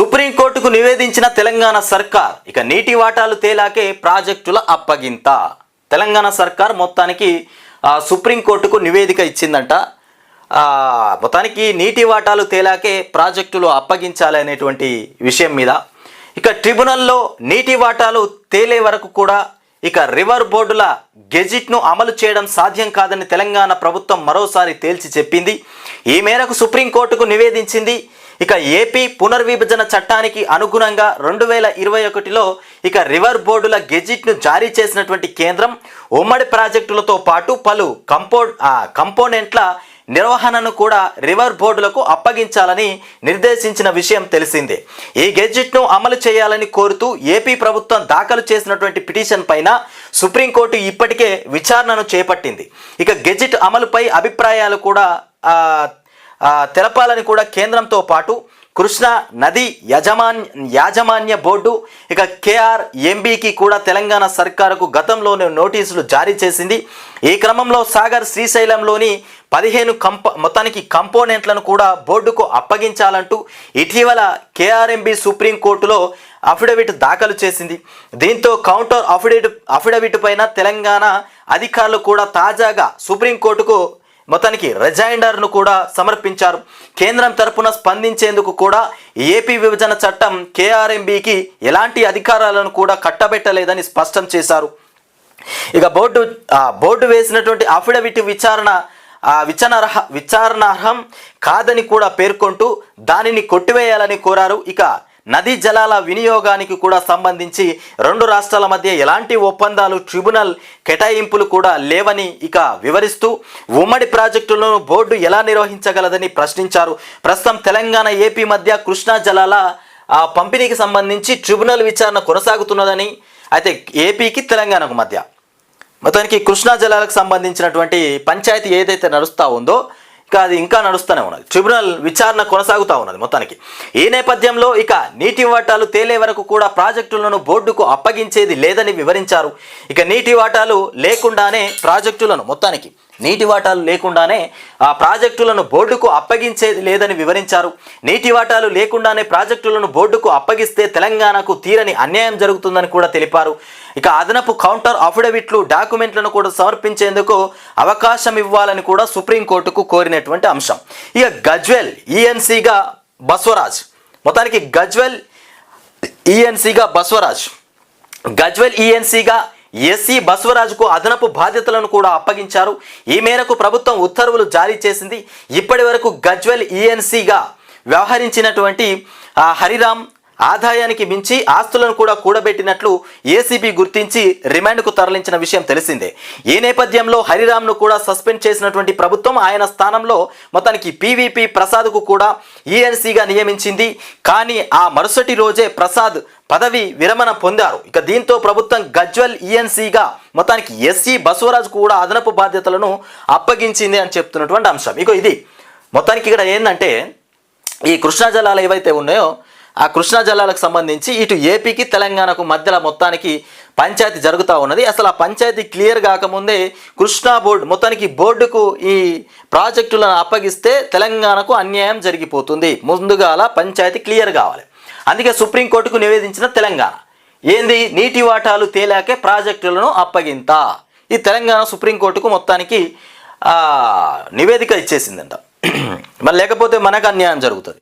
సుప్రీంకోర్టుకు నివేదించిన తెలంగాణ సర్కార్. ఇక నీటి వాటాలు తేలాకే ప్రాజెక్టుల అప్పగింత. తెలంగాణ సర్కార్ మొత్తానికి సుప్రీంకోర్టుకు నివేదిక ఇచ్చిందంట. మొత్తానికి నీటి వాటాలు తేలాకే ప్రాజెక్టులు అప్పగించాలి అనేటువంటి విషయం మీద. ఇక ట్రిబ్యునల్లో నీటి వాటాలు తేలే వరకు కూడా ఇక రివర్ బోర్డుల గెజిట్ను అమలు చేయడం సాధ్యం కాదని తెలంగాణ ప్రభుత్వం మరోసారి తేల్చి చెప్పింది. ఈ మేరకు సుప్రీంకోర్టుకు నివేదించింది ఇక ఏపీ పునర్విభజన చట్టానికి అనుగుణంగా రెండు వేల ఇరవై ఒకటిలో ఇక రివర్ బోర్డుల గెజిట్ను జారీ చేసినటువంటి కేంద్రం ఉమ్మడి ప్రాజెక్టులతో పాటు పలు కంపో కంపోనెంట్ల నిర్వహణను కూడా రివర్ బోర్డులకు అప్పగించాలని నిర్దేశించిన విషయం తెలిసిందే. ఈ గెజిట్ను అమలు చేయాలని కోరుతూ ఏపీ ప్రభుత్వం దాఖలు చేసినటువంటి పిటిషన్ పైన సుప్రీంకోర్టు ఇప్పటికే విచారణను చేపట్టింది. ఇక గెజిట్ అమలుపై అభిప్రాయాలు కూడా తెలపాలని కూడా కేంద్రంతో పాటు కృష్ణా నది యజమాన్ యాజమాన్య బోర్డు ఇక కేఆర్ ఎంబీకి కూడా తెలంగాణ సర్కారుకు గతంలోనే నోటీసులు జారీ చేసింది. ఈ క్రమంలో సాగర్ శ్రీశైలంలోని పదిహేను కంప మొత్తానికి కంపోనెంట్లను కూడా బోర్డుకు అప్పగించాలంటూ ఇటీవల కేఆర్ఎంబి సుప్రీంకోర్టులో అఫిడవిట్ దాఖలు చేసింది. దీంతో కౌంటర్ అఫిడవిట్ అఫిడవిట్ పైన తెలంగాణ అధికారులు కూడా తాజాగా సుప్రీంకోర్టుకు మొత్తానికి రిజైండర్ను కూడా సమర్పించారు. కేంద్రం తరపున స్పందించేందుకు కూడా ఏపీ విభజన చట్టం కేఆర్ఎంబికి ఎలాంటి అధికారాలను కూడా కట్టబెట్టలేదని స్పష్టం చేశారు. ఇక బోర్డు బోర్డు వేసినటువంటి అఫిడవిట్ విచారణ ఆ, విచారణార్హ విచారణార్హం కాదని కూడా పేర్కొంటూ దానిని కొట్టివేయాలని కోరారు. ఇక నదీ జలాల వినియోగానికి కూడా సంబంధించి రెండు రాష్ట్రాల మధ్య ఎలాంటి ఒప్పందాలు ట్రిబ్యునల్ కేటాయింపులు కూడా లేవని ఇక వివరిస్తూ ఉమ్మడి ప్రాజెక్టులను బోర్డు ఎలా నిర్వహించగలదని ప్రశ్నించారు. ప్రస్తుతం తెలంగాణ ఏపీ మధ్య కృష్ణా జలాల పంపిణీకి సంబంధించి ట్రిబ్యునల్ విచారణ కొనసాగుతున్నదని అయితే ఏపీకి తెలంగాణకు మధ్య. మొత్తానికి కృష్ణా జలాలకు సంబంధించినటువంటి పంచాయతీ ఏదైతే నడుస్తూ ఉందో ఇక అది ఇంకా నడుస్తూనే ఉన్నది. ట్రిబ్యునల్ విచారణ కొనసాగుతూ ఉన్నది మొత్తానికి. ఈ నేపథ్యంలో ఇక నీటి వాటాలు తేలే వరకు కూడా ప్రాజెక్టులను బోర్డుకు అప్పగించేది లేదని వివరించారు. ఇక నీటి వాటాలు లేకుండానే ప్రాజెక్టులను మొత్తానికి నీటి వాటాలు లేకుండానే ఆ ప్రాజెక్టులను బోర్డుకు అప్పగించేది లేదని వివరించారు. నీటి వాటాలు లేకుండానే ప్రాజెక్టులను బోర్డుకు అప్పగిస్తే తెలంగాణకు తీరని అన్యాయం జరుగుతుందని కూడా తెలిపారు. ఇక అదనపు కౌంటర్ అఫిడవిట్లు డాక్యుమెంట్లను కూడా సమర్పించేందుకు అవకాశం ఇవ్వాలని కూడా సుప్రీంకోర్టుకు కోరినటువంటి అంశం. ఇక గజ్వెల్ ఈఎన్సీగా బస్వరాజ్. మొత్తానికి గజ్వెల్ ఈఎన్సీగా బస్వరాజ్. గజ్వెల్ ఈఎన్సీగా ఎస్సీ బసవరాజుకు అదనపు బాధ్యతలను కూడా అప్పగించారు. ఈ మేరకు ప్రభుత్వం ఉత్తర్వులు జారీ చేసింది. ఇప్పటి వరకు గజ్వెల్ ఈఎన్సీగా వ్యవహరించినటువంటి హరిరామ్ ఆదాయానికి మించి ఆస్తులను కూడా కూడబెట్టినట్లు ఏసీబీ గుర్తించి రిమాండ్కు తరలించిన విషయం తెలిసిందే. ఈ నేపథ్యంలో హరిరామ్ను కూడా సస్పెండ్ చేసినటువంటి ప్రభుత్వం ఆయన స్థానంలో మొత్తానికి పీవీపీ ప్రసాద్కు కూడా ఈఎన్సీగా నియమించింది. కానీ ఆ మరుసటి రోజే ప్రసాద్ పదవి విరమణ పొందారు. ఇక దీంతో ప్రభుత్వం గజ్వల్ ఈఎన్సీగా మొత్తానికి ఎస్సీ బసవరాజ్ కూడా అదనపు బాధ్యతలను అప్పగించింది అని చెప్తున్నటువంటి అంశం. ఇక ఇది. మొత్తానికి ఇక్కడ ఏంటంటే ఈ కృష్ణా జలాలు ఏవైతే ఉన్నాయో ఆ కృష్ణా జలాలకు సంబంధించి ఇటు ఏపీకి తెలంగాణకు మధ్యలో మొత్తానికి పంచాయతీ జరుగుతూ ఉన్నది. అసలు ఆ పంచాయతీ క్లియర్ కాకముందే కృష్ణా బోర్డు మొత్తానికి బోర్డుకు ఈ ప్రాజెక్టులను అప్పగిస్తే తెలంగాణకు అన్యాయం జరిగిపోతుంది. ముందుగాల పంచాయతీ క్లియర్ కావాలి. అందుకే సుప్రీంకోర్టుకు నివేదించిన తెలంగాణ. ఏంది? నీటి వాటాలు తేలాకే ప్రాజెక్టులను అప్పగింత. ఈ తెలంగాణ సుప్రీంకోర్టుకు మొత్తానికి నివేదిక ఇచ్చేసిందంట. మరి లేకపోతే మనకు అన్యాయం జరుగుతుంది.